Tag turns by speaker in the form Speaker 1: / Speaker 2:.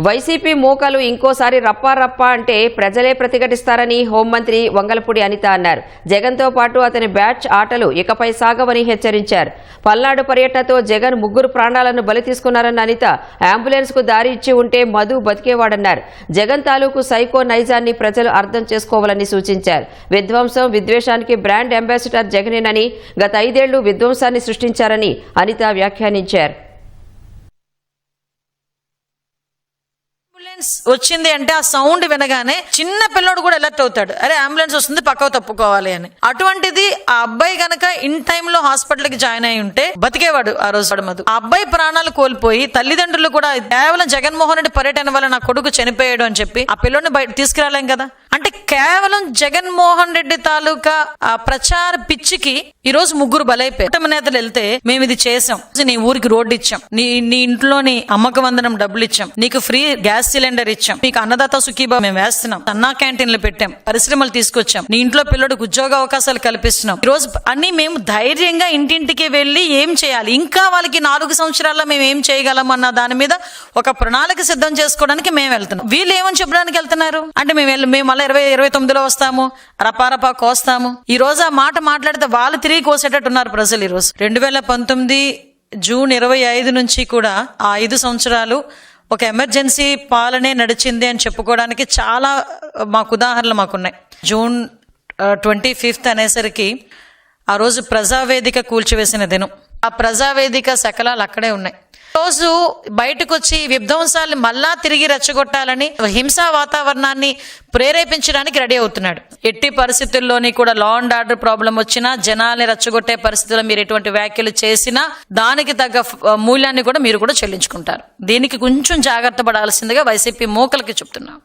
Speaker 1: YCP మూకలు ఇంకోసారి రప్పా రప్పా అంటే ప్రజలే ప్రతిఘటిస్తారని హోంమంత్రి వంగలపూడి అనిత అన్నారు. జగన్తో పాటు అతని బ్యాచ్ ఆటలు ఇకపై సాగవని హెచ్చరించారు. పల్నాడు పర్యటనతో జగన్ ముగ్గురు ప్రాణాలను బలి తీసుకున్నారన్న అనిత అంబులెన్స్కు దారి ఇచ్చి ఉంటే మధు బతికేవాడన్నారు. జగన్ తాలూకు సైకో నైజాన్ని ప్రజలు అర్థం చేసుకోవాలని సూచించారు. విధ్వంసం విద్వేషానికి బ్రాండ్ అంబాసిడర్ జగనేనని గత ఐదేళ్ళు విధ్వంసాన్ని సృష్టించారని అనిత వ్యాఖ్యానించారు.
Speaker 2: అంబులెన్స్ వచ్చింది అంటే ఆ సౌండ్ వినగానే చిన్న పిల్లోడు కూడా అలర్ట్ అవుతాడు. అరే అంబులెన్స్ వస్తుంది పక్కకు తప్పుకోవాలి అని. అటువంటిది ఆ అబ్బాయి గనక ఇన్ టైమ్లో హాస్పిటల్కి జాయిన్ అయి ఉంటే బతికేవాడు ఆ రోజు వాడు మధు ఆ అబ్బాయి ప్రాణాలు కోల్పోయి తల్లిదండ్రులు కూడా కేవలం జగన్మోహన్ రెడ్డి పర్యటన వల్ల నా కొడుకు చనిపోయాడు అని చెప్పి ఆ పిల్లోడిని బయట తీసుకురాలేం కదా? అంటే కేవలం జగన్మోహన్ రెడ్డి తాలూకా ఆ ప్రచార పిచ్చికి ఈ రోజు ముగ్గురు బలైపోయారు. కుటుంబ నేతలు వెళ్తే మేము ఇది చేసాం నీ ఊరికి రోడ్డు ఇచ్చాం. నీ నీ ఇంట్లోని అమ్మక వందనం డబ్బులు ఇచ్చాం. నీకు ఫ్రీ గ్యాస్ సిలిండర్ ఇచ్చాం. నీకు అన్నదాత సుఖీబా మేము వేస్తున్నాం. అన్నా క్యాంటీన్లు పెట్టాం. పరిశ్రమలు తీసుకొచ్చాం. నీ ఇంట్లో పిల్లడికి ఉద్యోగ అవకాశాలు కల్పిస్తున్నాం. ఈ రోజు అన్ని మేము ధైర్యంగా ఇంటింటికి వెళ్ళి ఏం చేయాలి? ఇంకా వాళ్ళకి నాలుగు సంవత్సరాల్లో మేము ఏం చేయగలం అన్న దాని మీద ఒక ప్రణాళిక సిద్ధం చేసుకోవడానికి మేము వెళ్తున్నాం. వీళ్ళు ఏమని చెప్పడానికి వెళ్తున్నారు? అంటే మేము వెళ్ళి మేము మళ్ళీ ఇరవై ఇరవై తొమ్మిదిలో వస్తాము రపారపా కోస్తాము. ఈ రోజు ఆ మాట మాట్లాడితే వాళ్ళు తిరిగి కోసేటట్టు ఉన్నారు ప్రజలు ఈరోజు. రెండు వేల పంతొమ్మిది జూన్ ఇరవై ఐదు నుంచి కూడా ఆ ఐదు సంవత్సరాలు ఒక ఎమర్జెన్సీ పాలనే నడిచింది అని చెప్పుకోవడానికి చాలా మాకు ఉదాహరణలు మాకున్నాయి. జూన్ ట్వంటీ ఫిఫ్త్ అనేసరికి ఆ రోజు ప్రజావేదిక కూల్చివేసిన దినం. ఆ ప్రజావేదిక శకలాలు అక్కడే ఉన్నాయి. రోజు బయటకు వచ్చి విధ్వంసాలు మళ్ళా తిరిగి రెచ్చగొట్టాలని హింసా వాతావరణాన్ని ప్రేరేపించడానికి రెడీ అవుతున్నాడు. ఎట్టి పరిస్థితుల్లోని కూడా లా అండ్ ఆర్డర్ ప్రాబ్లం వచ్చినా జనాల్ని రెచ్చగొట్టే పరిస్థితుల్లో మీరు ఎటువంటి వ్యాఖ్యలు చేసినా దానికి తగ్గ మూల్యాన్ని కూడా మీరు కూడా చెల్లించుకుంటారు. దీనికి కొంచెం జాగ్రత్త పడాల్సిందిగా వైసీపీ మూకలకి చెప్తున్నాం.